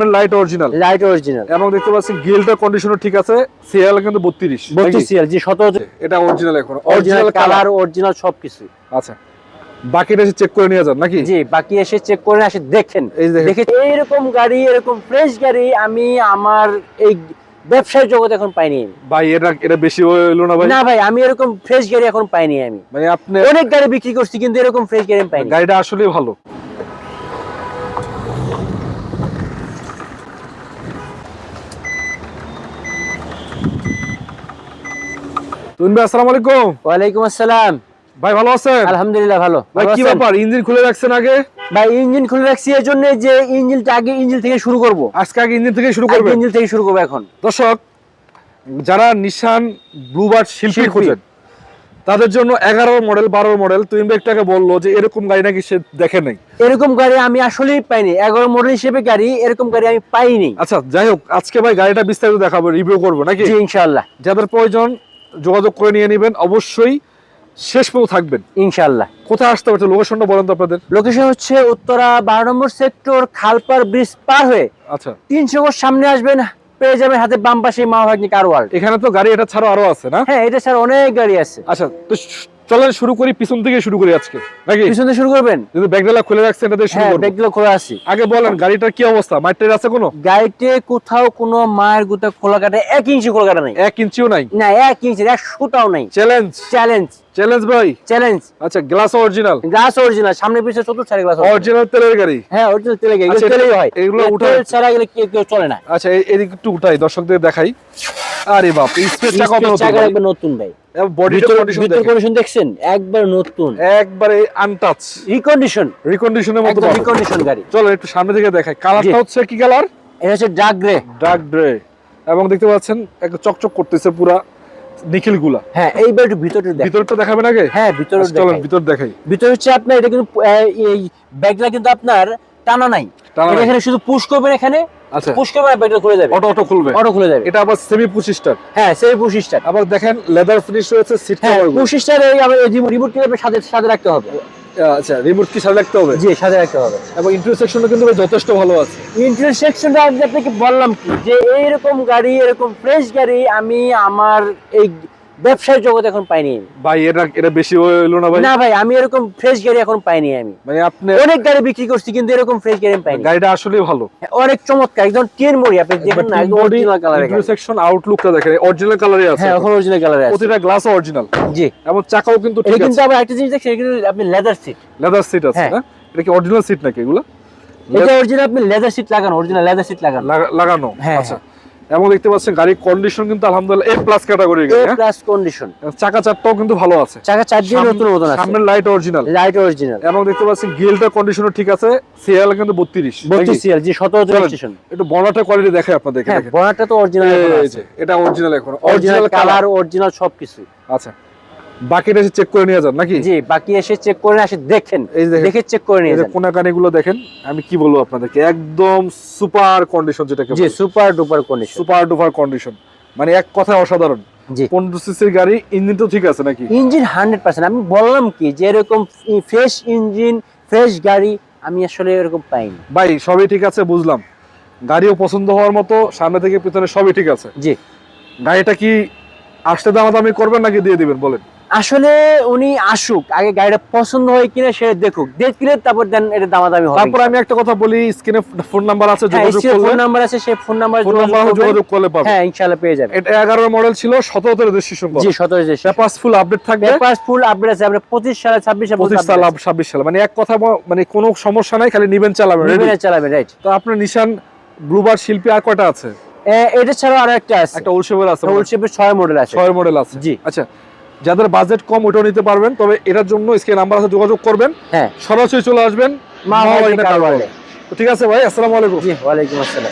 সামনের light original light original এবং দেখতে পাচ্ছি গিলটার কন্ডিশনও ঠিক আছে সিএল কিন্তু 32 বত্রিশ সিএল জি সতেরো এটা অরিজিনাল এখন। অরিজিনাল কালার অরিজিনাল সবকিছু। আচ্ছা। বাকিটা এসে চেক করে নিয়ে যান নাকি? জি বাকি এসে চেক করে আসে দেখেন। দেখে এইরকম গাড়ি এরকম ফ্রেশ গাড়ি আমি আমার এই ব্যবসায় জগৎ এখন পাইনি ভাই এটা এটা বেশি হইল না ভাই? না ভাই আমি এরকম ফ্রেশ গাড়ি এখন পাইনি আমি। মানে আপনি অনেক গাড়ি বিক্রি করছি কিন্তু এরকম ফ্রেশ গাড়ি আমি পাইনি। গাড়িটা আসলে ভালো। তুমিন ভাই আসসালামু আলাইকুম ওয়ালাইকুম আসসালাম। ভাই ভালো আছেন? আলহামদুলিল্লাহ ভালো। ভাই কি ব্যাপার? ইঞ্জিন খুলে রাখছেন আগে? ভাই ইঞ্জিন খুলে রাখছি এর জন্য যে ইঞ্জিনটা আগে ইঞ্জিন থেকে শুরু করব। আজকে আগে ইঞ্জিন থেকে শুরু আগে ইঞ্জিন থেকে শুরু করব এখন। দর্শক যারা নিশান ব্লুবার্ড শিল্পী। খোঁজেন তাদের জন্য এগারো মডেল বারো মডেল তুই একটাকে বলল যে এরকম গাড়ি নাকি সে দেখে নাই। এরকম গাড়ি আমি আসলেই পাইনি। এগারো মডেল হিসেবে গাড়ি এরকম গাড়ি আমি পাইনি। আচ্ছা যাই হোক আজকে ভাই গাড়িটা বিস্তারিত দেখাবো রিভিউ করব নাকি? ইনশাল্লাহ যাদের প্রয়োজন যোগাযোগ করে নিয়ে নেবেন। অবশ্যই শেষ পর্যন্ত থাকবেন। ইনশাল্লাহ কোথায় আসতে পারছে লোকেশনটা বলেন তো আপনাদের। লোকেশন হচ্ছে উত্তরা বারো নম্বর সেক্টর খালপার ব্রিজ পার হয়ে আচ্ছা। তিনশো সামনে আসবেন পেয়ে যাবেন হাতে বাম পাশে মা ভাগ্নি কার এখানে তো গাড়ি এটা ছাড়াও আরও আছে না? হ্যাঁ এটা ছাড়া অনেক গাড়ি আছে। আচ্ছা তো চলেন শুরু করি পিছন থেকে শুরু করি আজকে। নাকি? পিছন থেকে শুরু করবেন? যদি ব্যাগডালা খুলে রাখছেন এটা দিয়ে শুরু হ্যাঁ করব। ব্যাগগুলো খোলা আছে আগে বলেন গাড়িটার কি অবস্থা? মাইটের আছে কোনো? গাড়িতে কোথাও কোনো মায়ের গুতা খোলা কাটা এক ইঞ্চি খোলা কাটা নাই। এক ইঞ্চিও নাই? না এক ইঞ্চি এক সুতাও নাই। চ্যালেঞ্জ চ্যালেঞ্জ চ্যালেঞ্জ ভাই? চ্যালেঞ্জ আচ্ছা গ্লাস অরিজিনাল গ্লাস অরিজিনাল সামনে পিছনে চতুর্থ সারি গ্লাস অরিজিনাল তেলের গাড়ি? হ্যাঁ অরিজিনাল তেলে গাড়ি আচ্ছা, তেলেই হয়। এগুলো তেল ছাড়া গেলে কেউ কেউ চলে না। আচ্ছা এদিকে একটু উঠাই দর্শকদের দেখাই। আরে বাপ স্পেসটা কত নতুন ভাই। কন্ডিশন কন্ডিশন দেখছেন? একবার নতুন। একবারে আনটাচ রিকন্ডিশন রিকন্ডিশনের মতো রিকন্ডিশন গাড়ি। চলো একটু সামনে থেকে দেখাই। কালারটা জি। হচ্ছে কি কালার এটা হচ্ছে ডার্ক গ্রে ডার্ক গ্রে এবং দেখতে পাচ্ছেন একটু চকচক করতেছে পুরা নিখিলগুলা হ্যাঁ এইবার একটু ভিতরটা দেখ ভিতরটা দেখাবেন আগে? হ্যাঁ ভিতরে আচ্ছা, চলেন ভিতর দেখাই। ভিতর হচ্ছে আপনার এটা কিন্তু এই ব্যাগটা কিন্তু আপনার টানা নাই। টানা নাই। এখানে শুধু পুশ করবেন এখানে আচ্ছা। পুশ করবেন ব্যাগটা খুলে যাবে। অটো অটো খুলবে। অটো খুলে যাবে। এটা আবার সেমি পঁচিশটার হ্যাঁ সেই পুশ স্টার আবার দেখেন লেদার ফিনিশ রয়েছে সিট কভার পুশ স্টার এই আবার রিমোট কিনে সাথে সাথে রাখতে হবে। আচ্ছা রিমোট কি সাথে রাখতে হবে? জি সাথে রাখতে হবে। এবং ইন্টারসেকশনও কিন্তু যথেষ্ট ভালো আছে। ইন্টারসেকশনটা আমি আপনাকে বললাম কি যে এইরকম গাড়ি এরকম ফ্রেশ গাড়ি আমি আমার এই ব্যবসায় জগৎ এখন পাইনি ভাই এটা এটা বেশি হইল না ভাই? না ভাই আমি এরকম ফ্রেশ গাড়ি এখন পাইনি আমি। মানে আপনি অনেক গাড়ি বিক্রি করছি কিন্তু এরকম ফ্রেশ গাড়ি আমি পাইনি। গাড়িটা আসলেই ভালো। অনেক চমৎকার একদম টেন মরি আপনি দেখেন না একদম অরিজিনাল কালার ইন্টারসেকশন আউটলুকটা দেখেন অরিজিনাল কালারই আছে। হ্যাঁ এখন অরিজিনাল কালার আছে। প্রতিটা গ্লাস অরিজিনাল জি। এবং চাকাও কিন্তু ঠিক কিন্তু আছে। আবার একটা জিনিস দেখছেন এটা কিন্তু আপনি লেদার সিট লেদার সিট আছে হ্যাঁ। না? এটা কি অরিজিনাল সিট নাকি এগুলো? এটা অরিজিনাল আপনি লেদার সিট লাগানো অরিজিনাল লেদার সিট লাগানো। লাগানো হ্যাঁ, আচ্ছা। এবং দেখতে পাচ্ছেন গাড়ির কন্ডিশন কিন্তু আলহামদুলিল্লাহ এ প্লাস ক্যাটাগরি এ গাড়ি? প্লাস কন্ডিশন চাকা চারটাও কিন্তু ভালো আছে। চাকা চার দিয়ে নতুন মতন আছে। সামনের লাইট অরিজিনাল লাইট অরিজিনাল এবং দেখতে পাচ্ছেন গিলটা কন্ডিশনও ঠিক আছে সিএল কিন্তু 32 বত্রিশ সিএল জি 17 জন স্টেশন একটু বড়টা কোয়ালিটি দেখে আপনাদেরকে হ্যাঁ দেখেন। বনারটা তো অরিজিনাল আছে এটা অরিজিনাল এখন অরিজিনাল কালার অরিজিনাল সবকিছু আচ্ছা। বাকিটা এসে চেক করে নিয়ে যান নাকি? জি বাকি এসে চেক করে আসে দেখেন। দেখে চেক করে নিয়ে যান। কোনাকানি গুলো দেখেন আমি কি বলব আপনাদেরকে একদম সুপার কন্ডিশন যেটাকে জি super duper condition super duper condition মানে এক কথায় অসাধারণ। জি। পনেরো সিসির গাড়ি ইঞ্জিন তো ঠিক আছে নাকি? ইঞ্জিন হান্ড্রেড পার্সেন্ট আমি বললাম কি যে এরকম ফ্রেশ ইঞ্জিন ফ্রেশ গাড়ি আমি আসলে এরকম পাইনি। ভাই সবই ঠিক আছে বুঝলাম। গাড়িও পছন্দ হওয়ার মতো সামনে থেকে পিছনে সবই ঠিক আছে। জি। গাড়িটা কি আসতে দামাদামি করবেন নাকি দিয়ে দিবেন বলেন। আসলে উনি আসুক আগে গাড়িটা পছন্দ হয় কিনা সেটা দেখুক। দেখলে তারপর দেন এটা দামাদামি হবে তারপর আমি একটা কথা বলি স্ক্রিনে ফোন নাম্বার আছে হ্যাঁ যোগাযোগ ফোন নাম্বার আছে সেই ফোন নাম্বার যোগাযোগ করলে পাবেন। হ্যাঁ ইনশাআল্লাহ পেয়ে যাবে এটা এগারো মডেল ছিল সতেরোতে রেজিস্ট্রেশন জি সতেরো যে পেপারস ফুল আপডেট থাকবে। পেপার ফুল আপডেট আছে আপনার পঁচিশ সালে ছাব্বিশ সালে পঁচিশ সাল ছাব্বিশ সাল। মানে এক কথা মানে কোনো সমস্যা নাই খালি নিবেন চালাবেন ready? চালাবে রাইট তো আপনার নিশান ব্লুবার শিল্পী আর কয়টা আছে? এটা ছাড়াও আরও একটা আছে একটা উলশেপের আছে ওল শেপের ছয় মডেল আছে। ছয় মডেল আছে। জি। আচ্ছা যাদের বাজেট কম ওটাও নিতে পারবেন। তবে এটার জন্য স্ক্রিন নাম্বার আছে যোগাযোগ করবেন। হ্যাঁ। সরাসরি চলে আসবেন। ঠিক আছে ভাই আসসালামু আলাইকুম। ওয়ালাইকুম আসসালাম।